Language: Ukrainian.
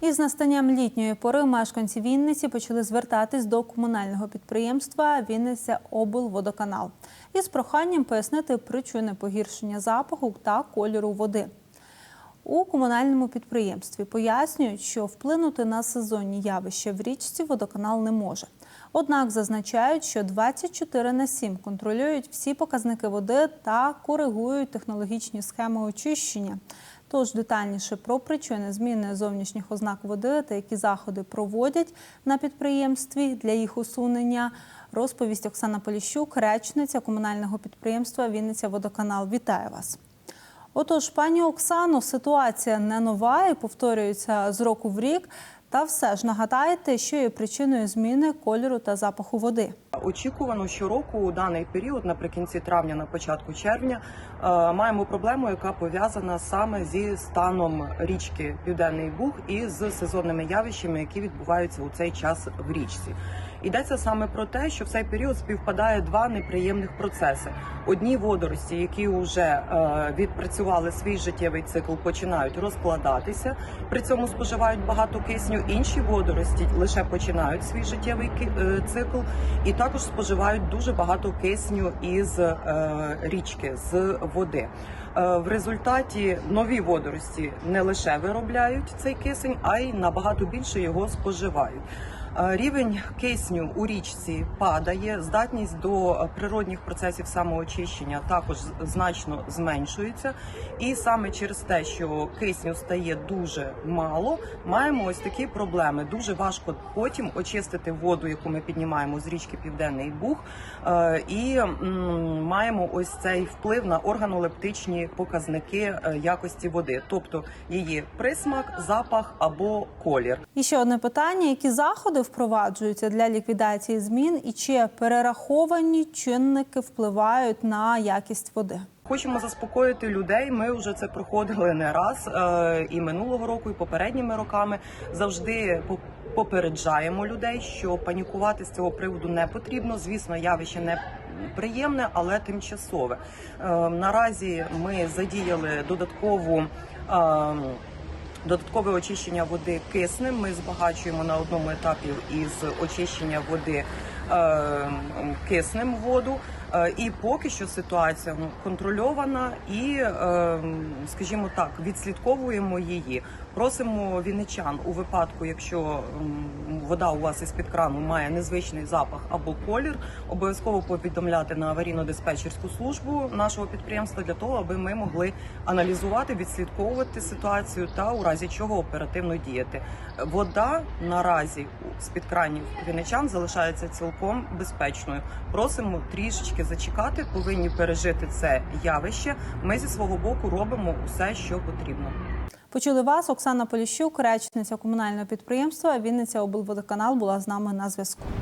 Із настанням літньої пори мешканці Вінниці почали звертатись до комунального підприємства Вінниця облводоканал із проханням пояснити причини погіршення запаху та кольору води. У комунальному підприємстві пояснюють, що вплинути на сезонні явища в річці водоканал не може. Однак зазначають, що 24 на 7 контролюють всі показники води та коригують технологічні схеми очищення. Тож детальніше про причини зміни зовнішніх ознак води та які заходи проводять на підприємстві для їх усунення, розповість Оксана Поліщук, речниця комунального підприємства Вінниця Водоканал. Вітаю вас. Отож, пані Оксано, ситуація не нова і повторюється з року в рік. Та все ж нагадайте, що є причиною зміни кольору та запаху води. Очікувано щороку у даний період, наприкінці травня, на початку червня, е, маємо проблему, яка пов'язана саме зі станом річки Південний Буг і з сезонними явищами, які відбуваються у цей час в річці. Йдеться саме про те, що в цей період співпадає два неприємних процеси. Одні водорості, які вже е, відпрацювали свій життєвий цикл, починають розкладатися, при цьому споживають багато кисню. Інші водорості лише починають свій життєвий е, цикл і також споживають дуже багато кисню із е, річки з води. В результаті нові водорості не лише виробляють цей кисень, а й набагато більше його споживають. Е, Рівень кисню у річці падає, здатність до природних процесів самоочищення також значно зменшується. І саме через те, що кисню стає дуже мало, маємо ось такі проблеми. Дуже важко потім очистити воду, яку ми піднімаємо з річки Південний Буг, Е, і маємо ось цей вплив на органолептичні показники е, якості води, тобто її присмак, запах або колір. І ще одне питання: які заходи впроваджуються для ліквідації змін, і чи перераховані чинники впливають на якість води? Хочемо заспокоїти людей. Ми вже це проходили не раз е, і минулого року, і попередніми роками. Завжди по- попереджаємо людей, що панікувати з цього приводу не потрібно. Звісно, явище не приємне, але тимчасове. Е, Наразі ми задіяли додаткову. Додаткове очищення води киснем. Ми збагачуємо на одному етапі із очищення води е, киснем воду. Е, І поки що ситуація ну, контрольована і, е, скажімо так, відслідковуємо її. Просимо вінничан у випадку, якщо вода у вас із під крану має незвичний запах або колір, обов'язково повідомляти на аварійно-диспетчерську службу нашого підприємства для того, аби ми могли аналізувати, відслідковувати ситуацію та у разі чого оперативно діяти. Вода наразі з під кранів вінничан залишається цілком безпечною. Просимо трішечки зачекати, повинні пережити це явище. Ми зі свого боку робимо усе, що потрібно. Почули вас, Оксана Поліщук, речниця комунального підприємства Вінниця облводоканал була з нами на зв'язку.